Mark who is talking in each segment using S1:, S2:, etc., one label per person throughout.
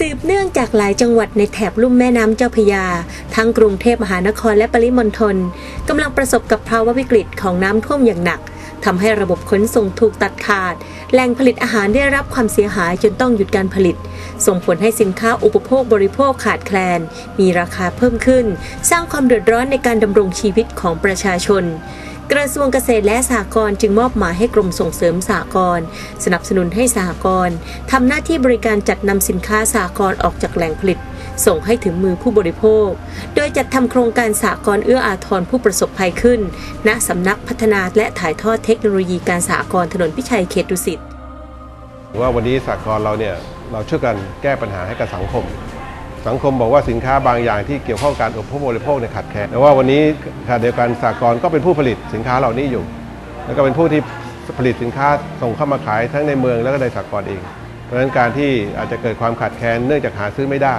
S1: สืบเนื่องจากหลายจังหวัดในแถบลุ่มแม่น้ำเจ้าพระยา ทั้งกรุงเทพมหานครและปริมณฑลกำลังประสบกับภาวะวิกฤตของน้ำท่วมอย่างหนักทำให้ระบบขนส่งถูกตัดขาด แหล่งผลิตอาหารได้รับความเสียหายจนต้องหยุดการผลิต ส่งผลให้สินค้าอุปโภคบริโภคขาดแคลน มีราคาเพิ่มขึ้น สร้างความเดือดร้อนในการดำรงชีวิตของประชาชน กระทรวงเกษตรและสหกรณ์จึงมอบหมายให้กรมส่งเสริมสหกรณ์สนับสนุนให้สหกรณ์ทำหน้าที่บริการจัดนำสินค้าสหกรณ์ออกจากแหล่งผลิต ส่งให้ถึงมือผู้บริโภค โดยจัดทำโครงการสหกรณ์เอื้ออาทรผู้ประสบภัยขึ้น ณสำนักพัฒนาและถ่ายทอดเทคโนโลยีการสหกรณ์ถนนพิชัยเขตดุสิต
S2: ว่าวันนี้สากลเราเนี่ยเราช่วยกันแก้ปัญหาให้กับสังคม สังคมบอกว่าสินค้าบางอย่างที่เกี่ยวข้องการอุปโภคบริโภคเนี่ยขาดแคลนแต่ว่าวันนี้ขณะเดียวกันสากลก็เป็นผู้ผลิตสินค้าเหล่านี้อยู่ แล้วก็เป็นผู้ที่ผลิตสินค้าส่งเข้ามาขายทั้งในเมืองแล้วก็ในสากลเอง เพราะฉะนั้นการที่อาจจะเกิดความขาดแคลนเนื่องจากหาซื้อไม่ได้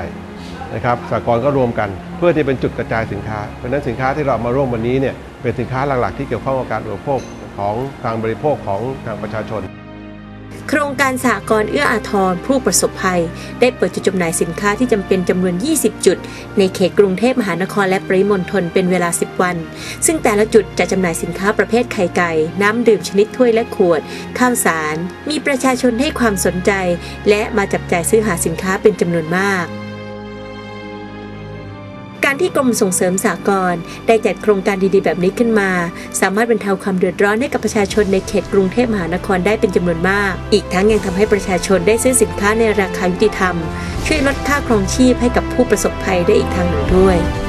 S2: นะครับสากลก็รวมกันเพื่อที่เป็นจุดกระจายสินค้า เพราะฉะนั้นสินค้าที่เราเอามาร่วมวันนี้เนี่ยเป็นสินค้าหลักๆ ที่เกี่ยวข้องกับการอุปโภคของการบริโภคของทางประชาชน
S1: โครงการสหกรณ์เอื้ออาทรผู้ประสบภัย ได้เปิดจุดจำหน่ายสินค้าที่จำเป็นจำนวน 20 จุด ในเขตกรุงเทพมหานครและปริมณฑลเป็นเวลา 10 วัน ซึ่งแต่ละจุดจะจำหน่ายสินค้าประเภทไข่ไก่ น้ำดื่มชนิดถ้วยและขวด ข้าวสาร มีประชาชนให้ความสนใจ และมาจับจ่ายซื้อหาสินค้าเป็นจำนวนมาก การที่กรมส่งเสริมสากลได้จัดโครงการดีๆ แบบนี้ขึ้นมา สามารถบรรเทาความเดือดร้อนให้กับประชาชนในเขตกรุงเทพมหานครได้เป็นจำนวนมาก อีกทั้งยังทำให้ประชาชนได้ซื้อสินค้าในราคายุติธรรม ช่วยลดค่าครองชีพให้กับผู้ประสบภัยได้อีกทางหนึ่งด้วย